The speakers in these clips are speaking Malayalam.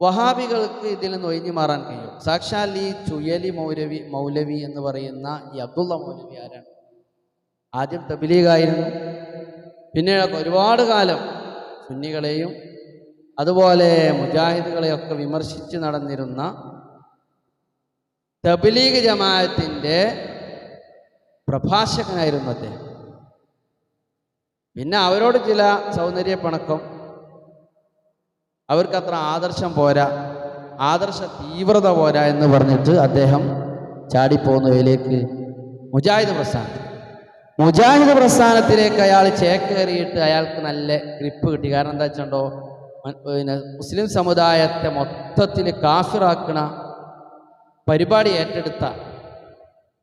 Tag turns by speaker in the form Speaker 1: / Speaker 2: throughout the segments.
Speaker 1: വഹാബികൾക്ക് ഇതിൽ നിന്ന് ഒഴിഞ്ഞു മാറാൻ കഴിയും. സാക്ഷാൽ ഈ ചുയലി മൗലവി മൗലവി എന്ന് പറയുന്ന ഈ അബ്ദുള്ള മൗലവി ആരാണ്? ആദ്യം തബിലീഗായിരുന്നു. പിന്നീട് ഒരുപാട് കാലം സുന്നികളെയും അതുപോലെ മുജാഹിദുകളെയൊക്കെ വിമർശിച്ച് നടന്നിരുന്ന തബിലീഗ് ജമാഅത്തിന്റെ പ്രഭാഷകനായിരുന്നു അദ്ദേഹം. പിന്നെ അവരോട് ചില സൗന്ദര്യ പണക്കം അവർക്കത്ര ആദർശം പോരാ ആദർശ തീവ്രത പോരാ എന്ന് പറഞ്ഞിട്ട് അദ്ദേഹം ചാടിപ്പോകുന്നതിലേക്ക് മുജാഹിദ് പ്രസ്ഥാനത്തിൽ മുജാഹിദ് പ്രസ്ഥാനത്തിലേക്ക് അയാൾ ചേക്കേറിയിട്ട് അയാൾക്ക് നല്ല ഗ്രിപ്പ് കിട്ടി. കാരണം എന്താ വെച്ചോ പിന്നെ മുസ്ലിം സമുദായത്തെ മൊത്തത്തിൽ കാഫിറാക്കണ പരിപാടി ഏറ്റെടുത്ത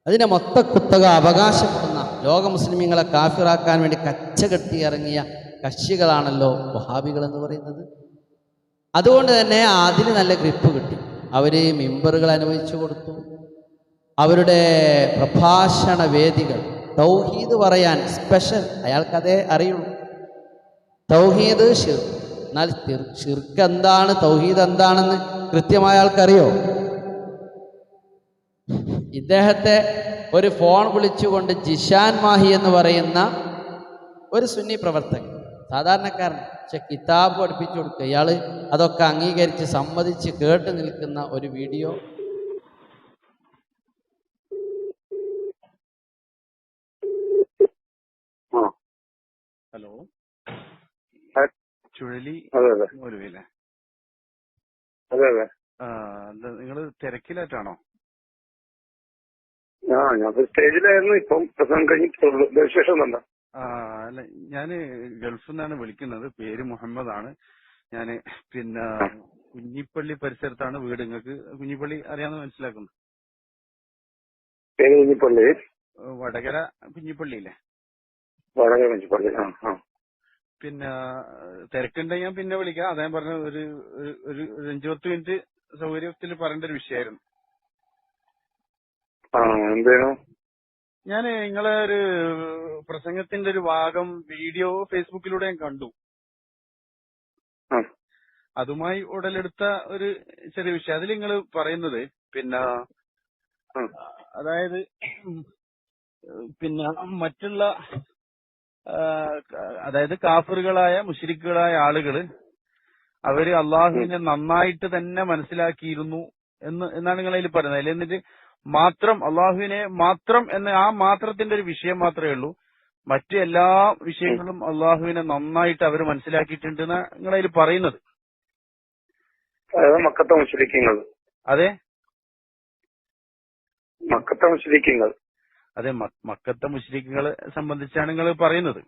Speaker 1: അതിനെ മൊത്ത കുത്തക അവകാശപ്പെടുന്ന ലോക മുസ്ലിമീങ്ങളെ കാഫിറാക്കാൻ വേണ്ടി കച്ച കെട്ടി ഇറങ്ങിയ കക്ഷികളാണല്ലോ വഹാബികൾ എന്ന് പറയുന്നത്. അതുകൊണ്ട് തന്നെ അതിന് നല്ല ഗ്രിപ്പ് കിട്ടി. അവർ മെമ്പറുകൾ അനുവദിച്ചു കൊടുത്തു. അവരുടെ പ്രഭാഷണ വേദികൾ തൗഹീദ് പറയാൻ സ്പെഷ്യൽ അയാൾക്കതേ അറിയുള്ളൂ. തൗഹീദ് ഷിർ എന്നാൽ ഷിർക്ക് എന്താണ് തൗഹീദ് എന്താണെന്ന് കൃത്യമായ ആൾക്കറിയോ? ഇദ്ദേഹത്തെ ഒരു ഫോൺ വിളിച്ചുകൊണ്ട് ജിഷാൻ മാഹി എന്ന് പറയുന്ന ഒരു സുന്നി പ്രവർത്തകൻ സാധാരണക്കാരൻ. പക്ഷെ കിതാബ് പഠിപ്പിച്ചു കൊടുക്കുക. ഇയാൾ അതൊക്കെ അംഗീകരിച്ച് സമ്മതിച്ച് കേട്ട് നിൽക്കുന്ന ഒരു വീഡിയോ.
Speaker 2: ഹലോ? ചുഴലി മൗലവിയല്ലേ
Speaker 3: അതെ. അതെ
Speaker 2: നിങ്ങൾ തിരക്കിലായിട്ടാണോ?
Speaker 3: ആ ഞാൻ സ്റ്റേജിലായിരുന്നു. ഇപ്പം പ്രസംഗം കഴിഞ്ഞിട്ടുള്ളൂ. വിശേഷം തന്നെ
Speaker 2: ആ അല്ല ഞാൻ ഗൾഫിൽ നിന്നാണ് വിളിക്കുന്നത്. പേര് മുഹമ്മദ് ആണ് ഞാൻ പിന്നെ കുഞ്ഞിപ്പള്ളി പരിസരത്താണ് വീട്. നിങ്ങൾക്ക് കുഞ്ഞിപ്പള്ളി അറിയാമെന്ന് മനസ്സിലാക്കുന്നു?
Speaker 3: പേര് കുഞ്ഞിപ്പള്ളി?
Speaker 2: വടകര കുഞ്ഞിപ്പള്ളി അല്ലേ
Speaker 3: വളരെ കുഞ്ഞിപ്പള്ളി ആ ആ.
Speaker 2: പിന്നെ തിരക്കുണ്ടെങ്കിൽ ഞാൻ പിന്നെ വിളിക്കാം. അദ്ദേഹം പറഞ്ഞ ഒരു ഒരു- ഒരു ഒരു അഞ്ചു പത്ത് മിനിറ്റ് സൗകര്യത്തിൽ പറയേണ്ട ഒരു വിഷയമായിരുന്നു.
Speaker 3: ആ എന്തേനു
Speaker 2: ഞാൻ നിങ്ങളെ ഒരു പ്രസംഗത്തിന്റെ ഒരു ഭാഗം വീഡിയോ ഫേസ്ബുക്കിലൂടെ ഞാൻ കണ്ടു. അതുമായി ഉടലെടുത്ത ഒരു ചെറിയ വിഷയം. അതിൽ നിങ്ങൾ പറയുന്നത് പിന്നെ അതായത് പിന്നെ മറ്റുള്ള അതായത് കാഫറുകളായ മുഷരിക്കുകളായ ആളുകൾ അവർ അള്ളാഹുവിനെ നന്നായിട്ട് തന്നെ മനസ്സിലാക്കിയിരുന്നു എന്ന് എന്നാണ് നിങ്ങൾ അതിൽ പറയുന്നത്. അതിൽ എന്നിട്ട് മാത്രം അള്ളാഹുവിനെ മാത്രം എന്ന ആ മാത്രത്തിന്റെ ഒരു വിഷയം മാത്രമേ ഉള്ളൂ. മറ്റു എല്ലാ വിഷയങ്ങളും അള്ളാഹുവിനെ നന്നായിട്ട് അവർ മനസ്സിലാക്കിയിട്ടുണ്ട് നിങ്ങൾ അതിൽ പറയുന്നത്.
Speaker 3: അതായത് മക്കത്തെ മുസ്ലിക്കങ്ങൾ
Speaker 2: അതെ?
Speaker 3: മക്കത്തെ മുസ്ലിക്കങ്ങൾ
Speaker 2: അതെ മക്കത്തെ മുസ്ലിക്കുകളെ സംബന്ധിച്ചാണ് നിങ്ങൾ പറയുന്നത്.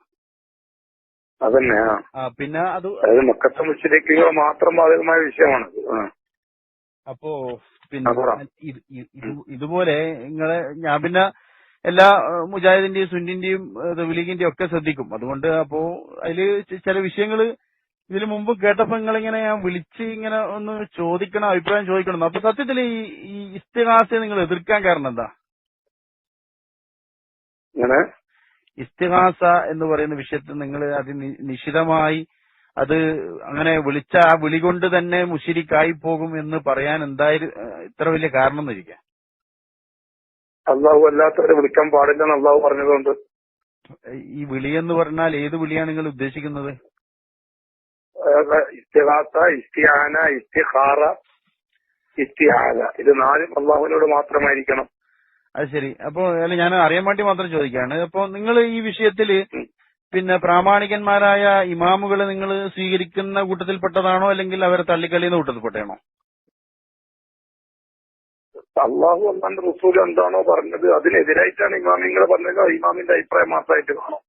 Speaker 3: അതന്നെ ആ.
Speaker 2: ആ പിന്നെ അത്
Speaker 3: മക്കത്തെ മുസ്ലിക്കുകൾ മാത്രം ബാധകമായ വിഷയമാണ്.
Speaker 2: അപ്പോ പിന്നെ ഇത് ഇത് ഇത് ഇതുപോലെ നിങ്ങളെ ഞാൻ പിന്നെ എല്ലാ മുജാഹിദിന്റെയും സുന്നിന്റെയും വിലീഗിന്റെയും ഒക്കെ ശ്രദ്ധിക്കും. അതുകൊണ്ട് അപ്പോ അതിൽ ചില വിഷയങ്ങൾ ഇതിനു മുമ്പ് കേട്ടപ്പോ നിങ്ങളിങ്ങനെ ഞാൻ വിളിച്ച് ഇങ്ങനെ ഒന്ന് ചോദിക്കണം അഭിപ്രായം ചോദിക്കണം. അപ്പൊ സത്യത്തിൽ ഈ ഈ ഇസ്തിഹാസയെ നിങ്ങൾ എതിർക്കാൻ കാരണം എന്താ? ഇസ്തിഹാസ എന്ന് പറയുന്ന വിഷയത്തിൽ നിങ്ങൾ അതിന് നിശിതമായി അത് അങ്ങനെ വിളിച്ച ആ വിളി കൊണ്ട് തന്നെ മുഷിരിക്കായി പോകും എന്ന് പറയാൻ എന്തായാലും ഇത്ര വലിയ കാരണം എന്നിരിക്കാം
Speaker 3: അള്ളാഹു അല്ലാത്തവരെ വിളിക്കാൻ പാടില്ലെന്ന് അള്ളാഹു പറഞ്ഞതുകൊണ്ട്.
Speaker 2: ഈ വിളി എന്ന് പറഞ്ഞാൽ ഏത് വിളിയാണ് നിങ്ങൾ ഉദ്ദേശിക്കുന്നത്?
Speaker 3: ഇസ്തിഹാസ ഇസ്തിഹാന ഇസ്തിഹാറ ഇസ്തിഹാല ഇത് നാലും അള്ളാഹുവിനോട് മാത്രമായിരിക്കണം.
Speaker 2: അത് ശരി. അപ്പോ അല്ല ഞാൻ അറിയാൻ വേണ്ടി മാത്രം ചോദിക്കുകയാണ്. അപ്പോ നിങ്ങൾ ഈ വിഷയത്തിൽ പിന്നെ പ്രാമാണികന്മാരായ ഇമാമുകളെ നിങ്ങൾ സ്വീകരിക്കുന്ന കൂട്ടത്തിൽപ്പെട്ടതാണോ അല്ലെങ്കിൽ അവരെ തള്ളിക്കളിയുന്ന കൂട്ടത്തിൽപ്പെട്ടാണോ
Speaker 3: അള്ളാഹു അള്ളാന്റെ റസൂൽ എന്താണോ പറഞ്ഞത്. അതിനെതിരായിട്ടാണ് ഇമാമിങ്ങൾ പറഞ്ഞത്. ഇമാമിന്റെ അഭിപ്രായം മാത്രമായിട്ട് കാണും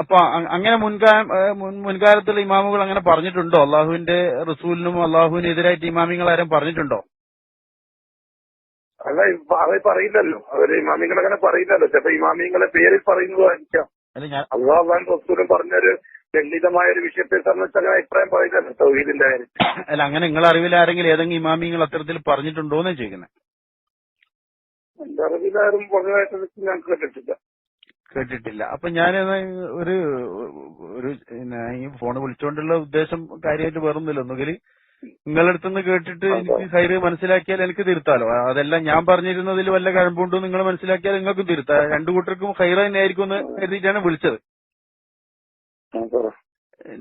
Speaker 2: അപ്പൊ അങ്ങനെ മുൻകാലത്തുള്ള ഇമാമുകൾ അങ്ങനെ പറഞ്ഞിട്ടുണ്ടോ? അള്ളാഹുവിന്റെ റസൂലിനും അള്ളാഹുവിനെതിരായിട്ട് ഇമാമിങ്ങൾ ആരും പറഞ്ഞിട്ടുണ്ടോ?
Speaker 3: അല്ല അവ പറയില്ലല്ലോ അവർ ഇമാമിങ്ങൾ അങ്ങനെ പറയില്ലല്ലോ ചിലപ്പോ ഇമാമിങ്ങളെ പേരിൽ പറയുന്നതായിരിക്കാം.
Speaker 2: അല്ല ഞാൻ
Speaker 3: അള്ളാഹു അള്ളാൻ റസൂലും പറഞ്ഞൊരു ലളിതമായ ഒരു വിഷയത്തെ സംബന്ധിച്ച് അങ്ങനെ അഭിപ്രായം പറയില്ലല്ലോ തൗഹീദിന്റെ കാര്യം
Speaker 2: അല്ല അങ്ങനെ നിങ്ങളെ അറിവിൽ ആരെങ്കിലും ഏതെങ്കിലും ഇമാമിങ്ങൾ അത്തരത്തിൽ പറഞ്ഞിട്ടുണ്ടോ എന്ന് ചോദിക്കുന്നത്
Speaker 3: എന്റെ അറിവിലാരും പറഞ്ഞതായിട്ട് ഞാൻ കേട്ടിട്ടില്ല.
Speaker 2: കേട്ടിട്ടില്ല. അപ്പൊ ഞാൻ ഒരു ഒരു ഈ ഫോൺ വിളിച്ചുകൊണ്ടുള്ള ഉദ്ദേശം കാര്യമായിട്ട് വേറൊന്നുമില്ല. ഒന്നുകിൽ നിങ്ങളുടെ അടുത്തുനിന്ന് കേട്ടിട്ട് എനിക്ക് ഹൈറ് മനസ്സിലാക്കിയാൽ എനിക്ക് തിരുത്താലോ? അതെല്ലാം ഞാൻ പറഞ്ഞിരുന്നതിൽ വല്ല കഴമ്പുണ്ടോ നിങ്ങൾ മനസ്സിലാക്കിയാൽ നിങ്ങൾക്കും തിരുത്താം. രണ്ടു കൂട്ടർക്കും ഹൈറ തന്നെ ആയിരിക്കും എന്ന് കരുതിയിട്ടാണ് വിളിച്ചത്.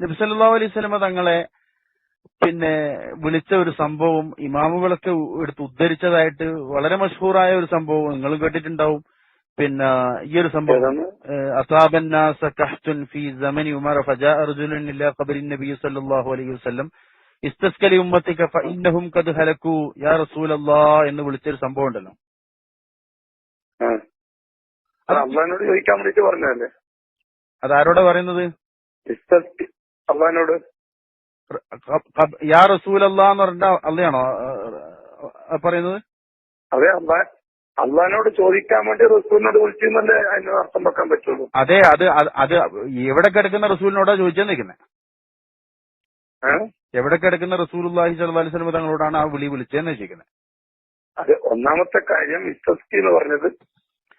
Speaker 2: നബിസല്ലാ അലൈഹി സ്വലമ തങ്ങളെ പിന്നെ വിളിച്ച ഒരു സംഭവം ഇമാമുകളൊക്കെ എടുത്ത് ഉദ്ധരിച്ചതായിട്ട് വളരെ മഷഹൂറായ ഒരു സംഭവം നിങ്ങൾ കേട്ടിട്ടുണ്ടാവും. പിന്നെ ഈ ഒരു സംഭവം
Speaker 3: അസാബന്നാസ്
Speaker 2: ഫി അസാബൻ ഫീ സമനി ഉമർ ഫജാ അർജുനൻ ഇലാ ഖബരി നബി സല്ലല്ലാഹു അലൈഹി വസല്ലം ഇസ്തസ്കലി ഉമ്മത്തിക ഫഇന്നഹും കത് ഹലക്കു യാ റസൂലല്ലാഹ് എന്ന് വിളിച്ചൊരു സംഭവം ഉണ്ടല്ലോ.
Speaker 3: അള്ളഹാനോട് ചോദിക്കാൻ വേണ്ടി പറഞ്ഞല്ലേ
Speaker 2: അത് ആരോടാ പറയുന്നത്?
Speaker 3: അള്ളഹാനോട്.
Speaker 2: യാ റസൂലല്ലാഹ് എന്ന് പറഞ്ഞ അല്ലയാണോ പറയുന്നത്?
Speaker 3: അതെ അള്ളാ അള്ളഹാനോട് ചോദിക്കാൻ വേണ്ടി റസൂലിനോട് വിളിച്ചെന്നല്ലേ അതിന് അർത്ഥം വെക്കാൻ പറ്റുള്ളൂ?
Speaker 2: അതെ അത് അത് എവിടെ കിടക്കുന്ന റസൂലിനോടാ
Speaker 3: ഏഹ്
Speaker 2: എവിടെ കിടക്കുന്ന റസൂലുള്ളാഹി സ്വല്ലല്ലാഹു അലൈഹി വസല്ലം തങ്ങളോടാണ് ആ വിളി വിളിച്ചതെന്ന് വെച്ചിരിക്കുന്നത്
Speaker 3: അത് ഒന്നാമത്തെ കാര്യം വിശ്വസ്തി എന്ന് പറഞ്ഞത്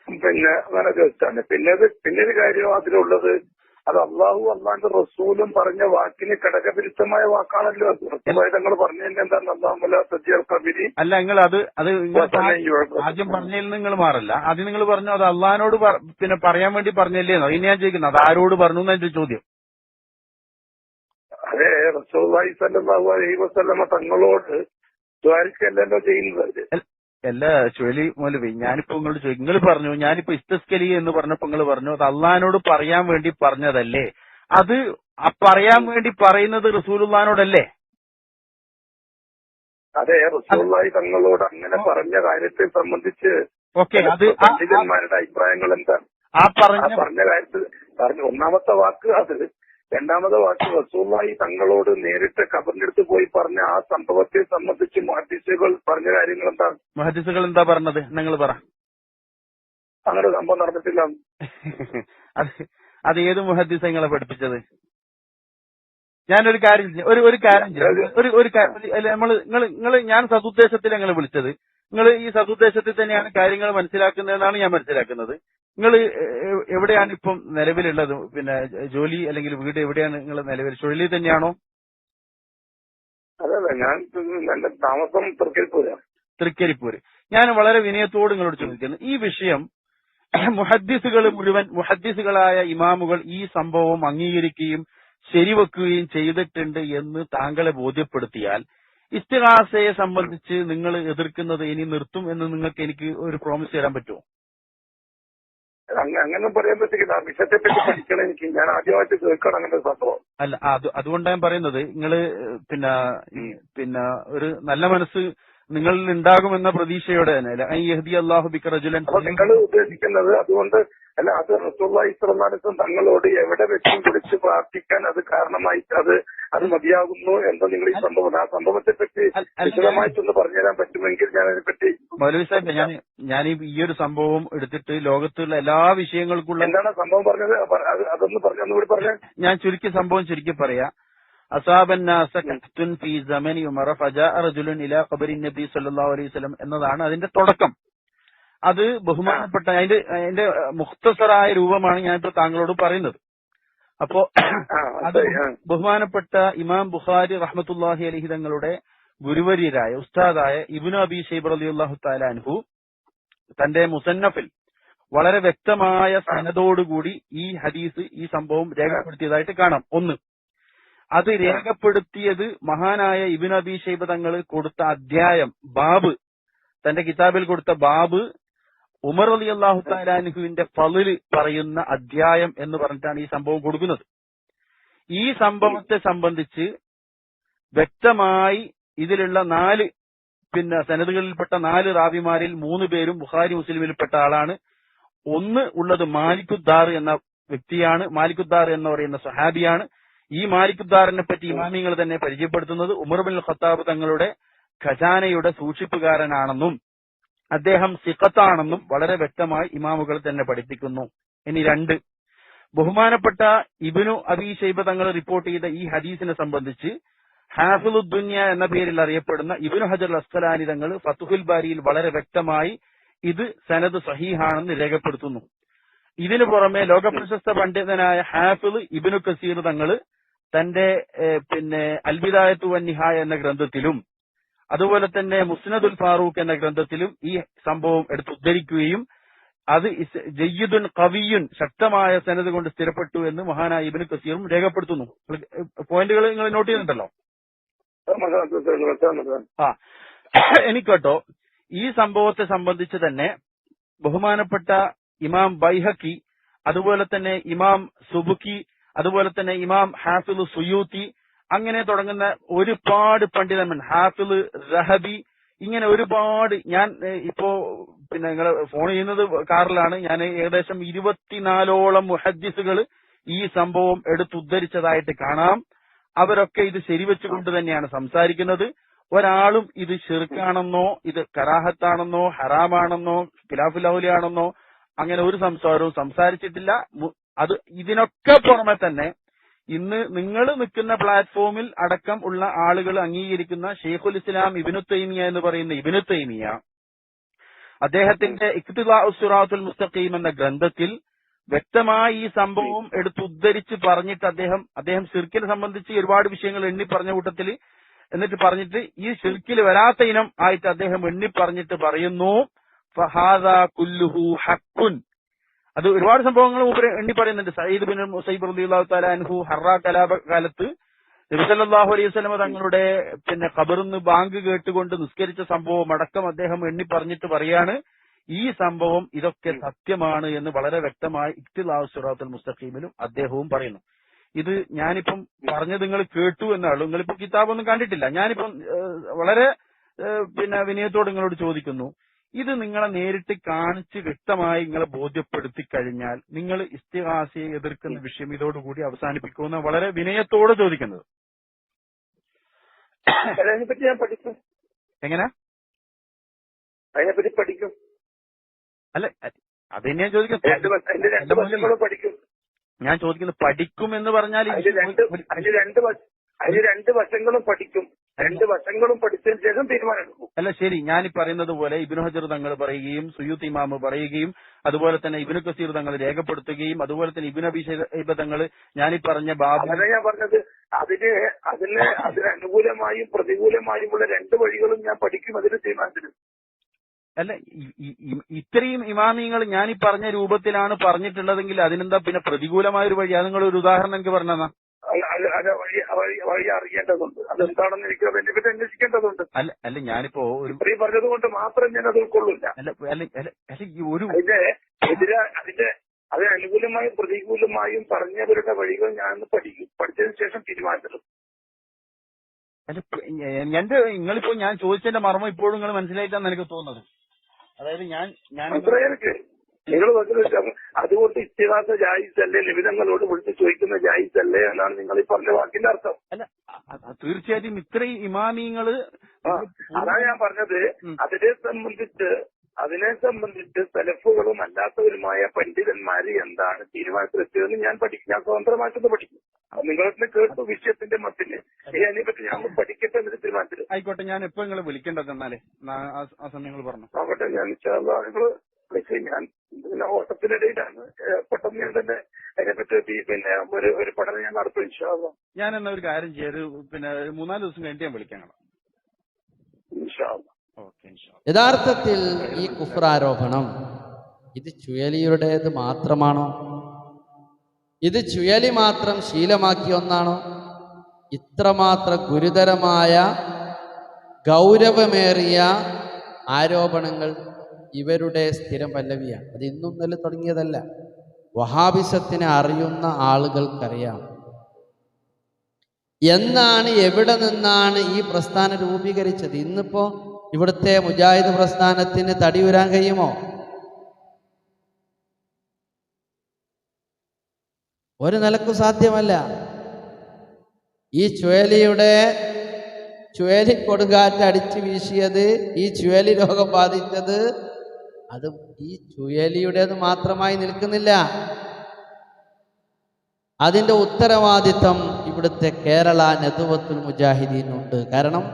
Speaker 3: പിന്നെ അങ്ങനെ ചോദിച്ചാണ്. പിന്നെ അത് പിന്നെ ഒരു കാര്യം അതിലുള്ളത് അത് അള്ളാഹു അള്ളാന്റെ റസൂലും പറഞ്ഞ വാക്കിന് ഘടകവിരുദ്ധമായ വാക്കാണല്ലോ റസൂലായി തങ്ങൾ പറഞ്ഞതിന്റെ എന്താണ്? അള്ളാഹുല
Speaker 2: അല്ല നിങ്ങൾ അത് അത് ആദ്യം പറഞ്ഞതിൽ നിങ്ങൾ മാറല്ല. ആദ്യം നിങ്ങൾ പറഞ്ഞു അത് അള്ളഹാനോട് പിന്നെ പറയാൻ വേണ്ടി പറഞ്ഞല്ലേന്നോ? ഇനി ഞാൻ ചോദിക്കുന്നത് അത് ആരോട് പറഞ്ഞു എന്നൊരു ചോദ്യം?
Speaker 3: അതെ റസൂലായി സല്ലാഹു അലൈഹി വസ്ലമ തങ്ങളോട് ദ്വാരിക്കല്ലല്ലോ ചെയ്യുന്നത്.
Speaker 2: അല്ല ചുഴലി മൗലവി ഞാനിപ്പോ നിങ്ങളോട് ചോദിക്കും നിങ്ങൾ പറഞ്ഞു ഞാനിപ്പോ ഇസ്തസ്കലി എന്ന് പറഞ്ഞപ്പോ നിങ്ങൾ പറഞ്ഞു അത് അള്ളഹാനോട് പറയാൻ വേണ്ടി പറഞ്ഞതല്ലേ? അത് പറയാൻ വേണ്ടി പറയുന്നത് റസൂലുള്ളഹാനോടല്ലേ?
Speaker 3: അതെ റസൂലായി തങ്ങളോട് അങ്ങനെ പറഞ്ഞ കാര്യത്തെ സംബന്ധിച്ച്
Speaker 2: ഓക്കെ അത്
Speaker 3: പണ്ഡിതന്മാരുടെ അഭിപ്രായങ്ങൾ എന്താണ്?
Speaker 2: ആ
Speaker 3: ആ
Speaker 2: പറഞ്ഞ
Speaker 3: പറഞ്ഞ കാര്യത്തിൽ പറഞ്ഞ ഒന്നാമത്തെ വാക്ക് അത്. രണ്ടാമത്തെ വാക്ക് റസൂള്ളായി തങ്ങളോട് നേരിട്ട് കബറിനെടുത്ത് പോയി പറഞ്ഞ ആ സംഭവത്തെ സംബന്ധിച്ച് മഹദീസുകൾ പറഞ്ഞ കാര്യങ്ങൾ എന്താണ്
Speaker 2: മഹദീസുകൾ എന്താ പറഞ്ഞത്? നിങ്ങൾ പറ.
Speaker 3: അങ്ങനെ സംഭവം നടന്നിട്ടില്ല.
Speaker 2: അത് ഏത് മുഹദ്ദിസ നിങ്ങളെ പഠിപ്പിച്ചത്? ഞാനൊരു കാര്യം. ഒരു ഒരു കാര്യം ചെയ്യാം. ഒരു ഒരു നമ്മൾ നിങ്ങൾ നിങ്ങൾ ഞാൻ സതുദ്ദേശത്തിൽ ഞങ്ങൾ വിളിച്ചത്. നിങ്ങൾ ഈ സതുദ്ദേശത്തിൽ തന്നെയാണ് കാര്യങ്ങൾ മനസ്സിലാക്കുന്നതെന്നാണ് ഞാൻ മനസ്സിലാക്കുന്നത്. നിങ്ങൾ എവിടെയാണ് ഇപ്പം നിലവിലുള്ളത്? പിന്നെ ജോലി അല്ലെങ്കിൽ വീട് എവിടെയാണ് നിങ്ങൾ നിലവിൽ? ചുഴലി തന്നെയാണോ?
Speaker 3: അതല്ല ഞാൻ എന്റെ താമസം തൃക്കരിപ്പൂരാ.
Speaker 2: തൃക്കരിപ്പൂര്. ഞാൻ വളരെ വിനയത്തോട് നിങ്ങളോട് ചോദിക്കുന്നു. ഈ വിഷയം മുഹദ്ദീസുകൾ മുഴുവൻ മുഹദ്ദിസുകളായ ഇമാമുകൾ ഈ സംഭവം അംഗീകരിക്കുകയും ശരിവെക്കുകയും ചെയ്തിട്ടുണ്ട് എന്ന് താങ്കളെ ബോധ്യപ്പെടുത്തിയാൽ ഇസ്തിഹാസയെ സംബന്ധിച്ച് നിങ്ങൾ എതിർക്കുന്നത് ഇനി നിർത്തും എന്ന് നിങ്ങൾക്ക് എനിക്ക് ഒരു പ്രോമിസ് തരാൻ പറ്റുമോ?
Speaker 3: അങ്ങനെ പറയാൻ പറ്റില്ല ആ വിഷയത്തെ പറ്റി പഠിക്കണം എനിക്ക്. ഞാൻ ആദ്യമായിട്ട് കേൾക്കണം സംഭവം.
Speaker 2: അല്ല അത് അതുകൊണ്ടാണ് ഞാൻ പറയുന്നത്. നിങ്ങൾ പിന്നെ പിന്നെ ഒരു നല്ല മനസ്സ് നിങ്ങളിൽ ഉണ്ടാകുമെന്ന പ്രതീക്ഷയോടെ തന്നെ. യഹ്ദി അല്ലാഹു ബിക റജുലൻ.
Speaker 3: അപ്പൊ നിങ്ങൾ ഉദ്ദേശിക്കുന്നത് അതുകൊണ്ട് അല്ല അത് റസൂള്ളി തങ്ങളോട് എവിടെ വെച്ചും വിളിച്ച് പ്രാർത്ഥിക്കാൻ അത് കാരണമായി അത് അത് മതിയാകുന്നു എന്ന് നിങ്ങൾ ഈ സംഭവം ആ സംഭവത്തെ പറ്റി വിശദമായിട്ടൊന്ന് പറഞ്ഞുതരാൻ പറ്റുമെങ്കിൽ ഞാൻ അതിനെപ്പറ്റി
Speaker 2: മൗലവി സാഹിബ് ഞാൻ ഞാൻ ഈ ഈ ഒരു സംഭവം എടുത്തിട്ട് ലോകത്തുള്ള എല്ലാ വിഷയങ്ങൾക്കുള്ള
Speaker 3: എന്താണ് സംഭവം പറഞ്ഞത്? അതൊന്ന് പറഞ്ഞു ഒന്നുകൂടി പറഞ്ഞേ.
Speaker 2: ഞാൻ ചുരുക്കി സംഭവം ചുരുക്കി പറയാ. അസാബൻ ഫീ സമനി ഉമറ ഫജാഅ റജുലുൻ ഇലാ ഖബരി നബി സല്ലല്ലാഹു അലൈഹി വസല്ലം എന്നതാണ് അതിന്റെ തുടക്കം. അത് ബഹുമാനപ്പെട്ട അതിന്റെ അതിന്റെ മുഖ്തസറായ രൂപമാണ് ഞാനിപ്പോ താങ്കളോട് പറയുന്നത്. അപ്പോ അത് ബഹുമാനപ്പെട്ട ഇമാം ബുഖാരി റഹ്മത്തുല്ലാഹി അലഹി തങ്ങളുടെ ഗുരുവര്യരായ ഉസ്താദായ ഇബ്നു അബി ഷൈബ് അലി അള്ളാഹു താലാൻഹു തന്റെ മുസന്നഫിൽ വളരെ വ്യക്തമായ സനതോടുകൂടി ഈ ഹദീസ് ഈ സംഭവം രേഖപ്പെടുത്തിയതായിട്ട് കാണാം. ഒന്ന് അത് രേഖപ്പെടുത്തിയത് മഹാനായ ഇബിൻ അബി ഷൈബ തങ്ങൾ കൊടുത്ത അധ്യായം ബാബ്. തന്റെ കിതാബിൽ കൊടുത്ത ബാബ് ഉമർ അലി അള്ളാഹു താലാൻഹുവിന്റെ ഫളിൽ പറയുന്ന അധ്യായം എന്ന് പറഞ്ഞിട്ടാണ് ഈ സംഭവം കൊടുക്കുന്നത്. ഈ സംഭവത്തെ സംബന്ധിച്ച് വ്യക്തമായി ഇതിലുള്ള നാല് പിന്നെ സനതുകളിൽപ്പെട്ട നാല് റാബിമാരിൽ മൂന്ന് പേരും ബുഖാരി മുസ്ലിമിൽപ്പെട്ട ആളാണ്. ഒന്ന് ഉള്ളത് മാലിക്കുദ്ദാർ എന്ന വ്യക്തിയാണ്. മാലിക്കുദ്ദാർ എന്ന് പറയുന്ന സഹാബിയാണ്. ഈ മാലിക്കുദ്ദാറിനെ പറ്റി ഇമാമിങ്ങൾ തന്നെ പരിചയപ്പെടുത്തുന്നത് ഉമർ ബിൻ ഖത്താബ് തങ്ങളുടെ ഖജാനയുടെ സൂക്ഷിപ്പുകാരനാണെന്നും അദ്ദേഹം സിഖത്താണെന്നും വളരെ വ്യക്തമായി ഇമാമുകൾ തന്നെ പഠിപ്പിക്കുന്നു. ഇനി രണ്ട്. ബഹുമാനപ്പെട്ട ഇബിനു അബി ഷൈബ തങ്ങൾ റിപ്പോർട്ട് ചെയ്ത ഈ ഹദീസിനെ സംബന്ധിച്ച് ഹാഫിലുദ്ദുന്യ എന്ന പേരിൽ അറിയപ്പെടുന്ന ഇബിനു ഹജർ അസ്കലാനി തങ്ങൾ ഫത്തുഹുൽ ബാരിയിൽ വളരെ വ്യക്തമായി ഇത് സനദ് സഹീഹാണെന്ന് രേഖപ്പെടുത്തുന്നു. ഇതിനു പുറമെ ലോകപ്രശസ്ത പണ്ഡിതനായ ഹാഫിൽ ഇബിനു കസീർ തങ്ങൾ തന്റെ പിന്നെ അൽബിദായത്തു വന്നിഹായ എന്ന ഗ്രന്ഥത്തിലും അതുപോലെ തന്നെ മുസ്നദുൽ ഫാറൂഖ് എന്ന ഗ്രന്ഥത്തിലും ഈ സംഭവം എടുത്ത് ഉദ്ധരിക്കുകയും അത് ജയ്യിദുൻ കവിയുൻ ശക്തമായ സനത് കൊണ്ട് സ്ഥിരപ്പെട്ടു എന്ന് മഹാനായ ഇബിന് കസീറും രേഖപ്പെടുത്തുന്നു. പോയിന്റുകൾ നിങ്ങൾ നോട്ട് ചെയ്യുന്നുണ്ടല്ലോ? ആ. എനിക്കോട്ടോ ഈ സംഭവത്തെ സംബന്ധിച്ച് തന്നെ ബഹുമാനപ്പെട്ട ഇമാം ബൈഹക്കി അതുപോലെ തന്നെ ഇമാം സുബുക്കി അതുപോലെ തന്നെ ഇമാം ഹാഫിൽ സുയൂത്തി അങ്ങനെ തുടങ്ങുന്ന ഒരുപാട് പണ്ഡിതന്മൻ ഹാഫിൽ റഹബി ഇങ്ങനെ ഒരുപാട് ഞാൻ ഇപ്പോ പിന്നെ നിങ്ങൾ ഫോൺ ചെയ്യുന്നത് കാറിലാണ്. ഞാൻ ഏകദേശം ഇരുപത്തിനാലോളം മുഹദ്ദിസുകൾ ഈ സംഭവം എടുത്തുദ്ധരിച്ചതായിട്ട് കാണാം. അവരൊക്കെ ഇത് ശരിവെച്ചുകൊണ്ട് തന്നെയാണ് സംസാരിക്കുന്നത്. ഒരാളും ഇത് ഷിർക്കാണെന്നോ ഇത് കരാഹത്താണെന്നോ ഹറാമാണെന്നോ ഖിലാഫുലൌലിയാണെന്നോ അങ്ങനെ ഒരു സംസാരവും സംസാരിച്ചിട്ടില്ല. അത് ഇതിനൊക്കെ പുറമെ തന്നെ ഇന്ന് നിങ്ങൾ നിൽക്കുന്ന പ്ലാറ്റ്ഫോമിൽ അടക്കം ഉള്ള ആളുകൾ അംഗീകരിക്കുന്ന ഷെയ്ഖുൽ ഇസ്ലാം ഇബിനു തൈമിയ എന്ന് പറയുന്ന ഇബിനു തൈമിയ അദ്ദേഹത്തിന്റെ ഇഖ്തിദാ ഉസ്റാത്തുൽ മുസ്തഖീം എന്ന ഗ്രന്ഥത്തിൽ വ്യക്തമായി ഈ സംഭവം എടുത്ത് ഉദ്ധരിച്ച് പറഞ്ഞിട്ട് അദ്ദേഹം അദ്ദേഹം ഷിർക്കിനെ സംബന്ധിച്ച് ഒരുപാട് വിഷയങ്ങൾ എണ്ണി പറഞ്ഞ കൂട്ടത്തിൽ എന്നിട്ട് പറഞ്ഞിട്ട് ഈ ഷിർക്കിൽ വരാത്ത ഇനം ആയിട്ട് അദ്ദേഹം എണ്ണി പറഞ്ഞിട്ട് പറയുന്നു ഫഹാദ കുല്ലുഹു ഹക്കുൻ അത് ഒരുപാട് സംഭവങ്ങൾ എണ്ണി പറയുന്നുണ്ട്. സയ്യിദ് ബിൻ മുസൈബ് റളിയല്ലാഹു തആല അൻഹു ഹറ കലാപ കാലത്ത് നബിസല്ലാഹു അലൈഹി വസല്ലമ തങ്ങളുടെ പിന്നെ കബറിന്ന് ബാങ്ക് കേട്ടുകൊണ്ട് നിസ്കരിച്ച സംഭവം അടക്കം അദ്ദേഹം എണ്ണി പറഞ്ഞിട്ട് പറയാണ്. ഈ സംഭവം ഇതൊക്കെ സത്യമാണ് എന്ന് വളരെ വ്യക്തമായി ഇഖ്തിലാഹു സുറാത്തുൽ മുസ്തഖീമിലും അദ്ദേഹവും പറയുന്നു. ഇത് ഞാനിപ്പം പറഞ്ഞത് നിങ്ങൾ കേട്ടു എന്നാണ്. നിങ്ങളിപ്പോ കിതാബൊന്നും കണ്ടിട്ടില്ല. ഞാനിപ്പം വളരെ പിന്നെ വിനയത്തോട് നിങ്ങളോട് ചോദിക്കുന്നു. ഇത് നിങ്ങളെ നേരിട്ട് കാണിച്ച് വ്യക്തമായി നിങ്ങളെ ബോധ്യപ്പെടുത്തി കഴിഞ്ഞാൽ നിങ്ങൾ ഇസ്തിഹാസിയെ എതിർക്കുന്ന വിഷയം ഇതോടുകൂടി അവസാനിപ്പിക്കുമെന്ന് വളരെ വിനയത്തോടെ ചോദിക്കുന്നത്.
Speaker 3: അതിനെപ്പറ്റി ഞാൻ പഠിക്കും.
Speaker 2: എങ്ങനെ?
Speaker 3: അതിനെപ്പറ്റി പഠിക്കും.
Speaker 2: അല്ല അത് തന്നെയാ ചോദിക്കുന്നത്.
Speaker 3: പഠിക്കും.
Speaker 2: ഞാൻ ചോദിക്കുന്നത് പഠിക്കും എന്ന് പറഞ്ഞാൽ
Speaker 3: അതിന് രണ്ട് വശങ്ങളും പഠിക്കും. രണ്ട് വശങ്ങളും പഠിച്ചതിന് ശേഷം തീരുമാനമെടുക്കും.
Speaker 2: അല്ല ശരി. ഞാൻ ഈ പറയുന്നത് പോലെ ഇബിനു ഹജർ തങ്ങൾ പറയുകയും സുയൂത്ത് ഇമാമ് പറയുകയും അതുപോലെ തന്നെ ഇബിനു കസീർ തങ്ങൾ രേഖപ്പെടുത്തുകയും അതുപോലെ തന്നെ ഇബിൻ അബി ഷൈബ തങ്ങൾ ഞാൻ ഈ പറഞ്ഞ ബാബു
Speaker 3: അതല്ല ഞാൻ പറഞ്ഞത്. അതിന് അതിന് അതിന് അനുകൂലമായും പ്രതികൂലമായുമുള്ള രണ്ട് വഴികളും ഞാൻ പഠിക്കും അതിന് തീരുമാനത്തിന്
Speaker 2: അല്ല ഇത്രയും ഇമാമിങ്ങൾ ഞാൻ ഈ പറഞ്ഞ രൂപത്തിലാണ് പറഞ്ഞിട്ടുള്ളതെങ്കിൽ അതിനെന്താ പിന്നെ പ്രതികൂലമായ ഒരു വഴി? അത് നിങ്ങൾ ഒരു ഉദാഹരണം എനിക്ക് പറഞ്ഞതാ
Speaker 3: അല്ല വഴി അറിയേണ്ടതുണ്ട്. അതെന്താണെന്ന് എനിക്ക് അതിനെ പറ്റി അന്വേഷിക്കേണ്ടതുണ്ട്.
Speaker 2: അല്ല അല്ല ഞാനിപ്പോ ഒരു
Speaker 3: ഇത്രയും പറഞ്ഞത് കൊണ്ട് മാത്രം ഞാൻ അത് ഉൾക്കൊള്ളില്ല. അതിന്റെ എതിരെ അതിന്റെ അതിന് അനുകൂലമായും പ്രതികൂലമായും പറഞ്ഞവരുടെ വഴികൾ ഞാൻ പഠിക്കും പഠിച്ചതിന് ശേഷം
Speaker 2: എ- എന്റെ നിങ്ങളിപ്പോ ഞാൻ ചോദിച്ചതിന്റെ മർമ്മം ഇപ്പോഴും നിങ്ങൾ മനസ്സിലായിട്ടാണ് എനിക്ക് തോന്നുന്നത്. അതായത് ഞാൻ ഞാൻ
Speaker 3: നിങ്ങൾ പറഞ്ഞത് അതുകൊണ്ട് ഇത്തിഹാസ ജായിസല്ലേ അല്ലേ നിബിധങ്ങളോട് വിളിച്ച് ചോദിക്കുന്ന ജായിസല്ലേ എന്നാണ് നിങ്ങൾ ഈ പറഞ്ഞ വാക്കിന്റെ അർത്ഥം.
Speaker 2: അല്ല തീർച്ചയായിട്ടും ഇത്രയും ഇമാമിങ്ങൾ
Speaker 3: അതാണ് അതാ ഞാൻ പറഞ്ഞത്. അതിനെ സംബന്ധിച്ച് അതിനെ സംബന്ധിച്ച് സെലഫുകളും അല്ലാത്തവരുമായ പണ്ഡിതന്മാര് എന്താണ് തീരുമാനത്തിലെത്തിയതെന്ന് ഞാൻ പഠിക്കും. ഞാൻ സ്വതന്ത്രമായിട്ടൊന്ന് പഠിക്കും. നിങ്ങളെ കേട്ടു വിഷയത്തിന്റെ മത്തിന് അതിനെപ്പറ്റി ഞാൻ പഠിക്കട്ടെ എന്നൊരു തീരുമാനത്തിൽ
Speaker 2: ആയിക്കോട്ടെ ഞാൻ എപ്പോ നിങ്ങൾ വിളിക്കേണ്ടത് എന്നാലേ? ആ സമയങ്ങൾ പറഞ്ഞു.
Speaker 3: നോക്കട്ടെ ഞാൻ വിളിച്ച് ഞാൻ പിന്നെ ഓട്ടത്തിനിടയിലാണ് പെട്ടെന്ന് ഞാൻ തന്നെ അതിനെപ്പറ്റി പിന്നെ ഒരു ഒരു പഠനം ഞാൻ നടത്തും ഇൻഷാല്ല
Speaker 2: ഞാൻ എന്നാ ഒരു കാര്യം ചെയ്ത് പിന്നെ മൂന്നാൽ ദിവസം കഴിഞ്ഞിട്ട് ഞാൻ വിളിക്കാം
Speaker 1: യഥാർത്ഥത്തിൽ ഈ കുഫ്രാരോപണം ഇത് ചുഴലിയുടേത് മാത്രമാണോ? ഇത് ചുഴലി മാത്രം ശീലമാക്കിയ ഒന്നാണോ? ഇത്രമാത്രം ഗുരുതരമായ ഗൗരവമേറിയ ആരോപണങ്ങൾ ഇവരുടെ സ്ഥിരം പല്ലവിയാണ്. അത് ഇന്നും ഇന്നലെ തുടങ്ങിയതല്ല. വഹാബിസത്തിനെ അറിയുന്ന ആളുകൾക്കറിയാം. എന്നാണ് എവിടെ നിന്നാണ് ഈ പ്രസ്ഥാനം രൂപീകരിച്ചത്? ഇന്നിപ്പോ ഇവിടുത്തെ മുജാഹിദ് പ്രസ്ഥാനത്തിന് തടി കഴിയുമോ? ഒരു നിലക്കും സാധ്യമല്ല. ഈ ചുഴലിയുടെ ചുഴലി കൊടുങ്കാറ്റ് അടിച്ചു വീശിയത് ഈ ചുഴലി രോഗം ബാധിച്ചത് അത് ഈ ചുഴലിയുടേത് മാത്രമായി നിൽക്കുന്നില്ല. അതിന്റെ ഉത്തരവാദിത്തം ഇവിടുത്തെ കേരള നെതുവത്തുൽ മുജാഹിദീനുണ്ട് കാരണം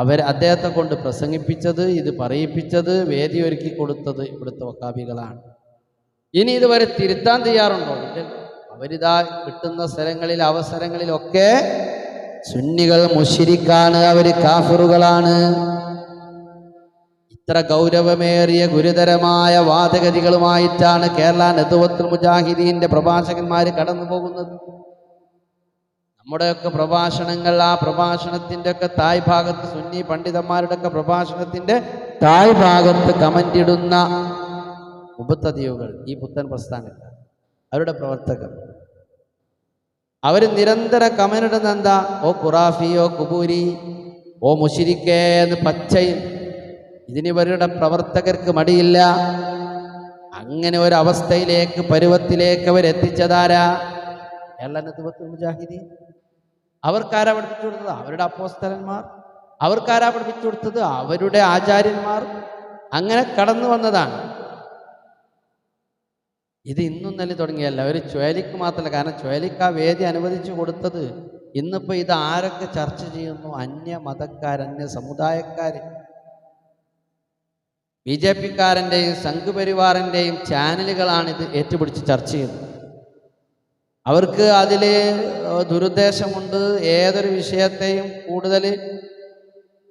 Speaker 1: അവർ അദ്ദേഹത്തെ കൊണ്ട് പ്രസംഗിപ്പിച്ചത് ഇത് പറയിപ്പിച്ചത് വേദി ഒരുക്കി കൊടുത്തത് ഇവിടുത്തെ വക്കാബികളാണ് ഇനി ഇതുവരെ തിരുത്താൻ തയ്യാറുണ്ടോ? അവരിതാ കിട്ടുന്ന സ്ഥലങ്ങളിൽ അവസരങ്ങളിലൊക്കെ സുന്നികൾ മുഷിരിക്കാണ് അവർ കാഫിറുകളാണ്. ഇത്ര ഗൗരവമേറിയ ഗുരുതരമായ വാദഗതികളുമായിട്ടാണ് കേരള നെതുവത്തുൽ മുജാഹിദീന്റെ പ്രഭാഷകന്മാർ കടന്നു പോകുന്നത്. നമ്മുടെയൊക്കെ പ്രഭാഷണങ്ങൾ ആ പ്രഭാഷണത്തിന്റെ ഒക്കെ തായ് ഭാഗത്ത് സുന്നി പണ്ഡിതന്മാരുടെ ഒക്കെ പ്രഭാഷണത്തിന്റെ തായ് ഭാഗത്ത് കമന്റ് ഇടുന്ന ഉപത്തതിയുകൾ ഈ പുത്തൻ പ്രസ്ഥാനക്കാർ അവരുടെ പ്രവർത്തകർ. അവർ നിരന്തര കമനിടുന്ന എന്താ ഓ ഖുറാഫിയോ കുബൂരി ഓ മുഷിരിക്കേ എന്ന് പച്ചയും ഇതിനിവരുടെ പ്രവർത്തകർക്ക് മടിയില്ല. അങ്ങനെ ഒരു അവസ്ഥയിലേക്ക് പരുവത്തിലേക്ക് അവർ എത്തിച്ചതാരാ? കേരള നത്തുവത്ത് മുജാഹിദീൻ. അവർക്കാരാ പഠിപ്പിച്ചു കൊടുത്തത്? അവരുടെ അപ്പോസ്തലന്മാർ. അവർക്കാരാ പഠിപ്പിച്ചു കൊടുത്തത്? അവരുടെ ആചാര്യന്മാർ. അങ്ങനെ കടന്നു വന്നതാണ്. ഇത് ഇന്നും തന്നെ തുടങ്ങിയല്ല. ഒരു ചുഴലിക്ക് മാത്രമല്ല. കാരണം ചുഴലിക്ക് ആ വേദി അനുവദിച്ചു കൊടുത്തത്. ഇന്നിപ്പോൾ ഇത് ആരൊക്കെ ചർച്ച ചെയ്യുന്നു? അന്യ മതക്കാർ അന്യ സമുദായക്കാർ ബി ജെ പിക്കാരന്റെയും സംഘപരിവാറിന്റെയും ചാനലുകളാണ് ഇത് ഏറ്റുപിടിച്ച് ചർച്ച ചെയ്യുന്നത്. അവർക്ക് അതിൽ ദുരുദ്ദേശമുണ്ട്. ഏതൊരു വിഷയത്തെയും കൂടുതൽ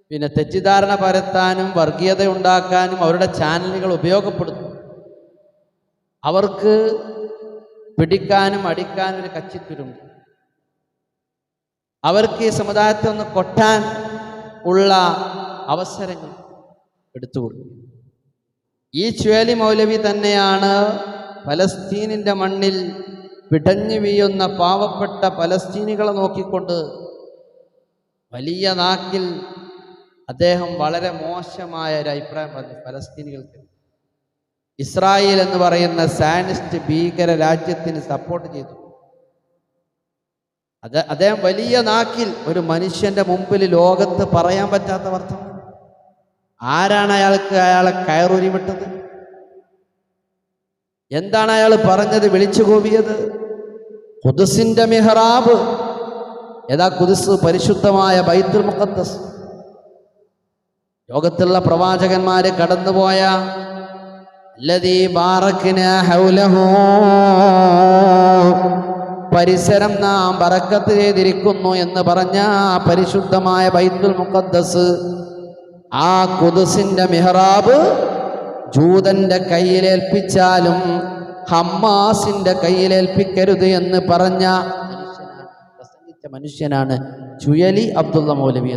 Speaker 1: പിന്നെ തെറ്റിദ്ധാരണ പരത്താനും വർഗീയത ഉണ്ടാക്കാനും അവരുടെ ചാനലുകൾ ഉപയോഗപ്പെടുത്തും. അവർക്ക് പിടിക്കാനും അടിക്കാനും ഒരു കച്ചിത്തുരുണ്ട്. അവർക്ക് ഈ സമുദായത്തെ ഒന്ന് കൊട്ടാൻ ഉള്ള അവസരങ്ങൾ എടുത്തു കൊടുക്കും ഈ ചുഴലി മൗലവി തന്നെയാണ് ഫലസ്തീനിന്റെ മണ്ണിൽ പിടഞ്ഞു വീഴുന്ന പാവപ്പെട്ട പലസ്തീനികളെ നോക്കിക്കൊണ്ട് വലിയ നാക്കിൽ അദ്ദേഹം വളരെ മോശമായ ഒരു അഭിപ്രായം പറഞ്ഞു പലസ്തീനികൾക്ക് ഇസ്രായേൽ എന്ന് പറയുന്ന സാനിസ്റ്റ് ഭീകര രാജ്യത്തിന് സപ്പോർട്ട് ചെയ്തു. അത് അദ്ദേഹം വലിയ നാക്കിൽ ഒരു മനുഷ്യന്റെ മുമ്പിൽ ലോകത്ത് പറയാൻ പറ്റാത്ത വർത്തമാനം. ആരാണ് അയാൾക്ക് അയാളെ കയറൂരി വിട്ടത് എന്താണ് അയാൾ പറഞ്ഞത് വിളിച്ചു കൂവിയത് കുതിസിന്റെ മെഹ്റാബ്. ഏതാ കുതിസ് പരിശുദ്ധമായ ബൈത്തുൽ മുഖത്തസ് ലോകത്തുള്ള പ്രവാചകന്മാര് കടന്നുപോയ പരിസരം നാം ബറക്കത്ത് ചെയ്തിരിക്കുന്നു എന്ന് പറഞ്ഞ പരിശുദ്ധമായ ബൈത്തുൽ മുഖദ്ദസ് ആ കുതുസിന്റെ മിഹ്റാബ് ജൂതന്റെ കയ്യിലേൽപ്പിച്ചാലും ഹമ്മാസിന്റെ കയ്യിലേൽപ്പിക്കരുത് എന്ന് പറഞ്ഞ മനുഷ്യനാണ് ചുയലി അബ്ദുള്ള മൗലവി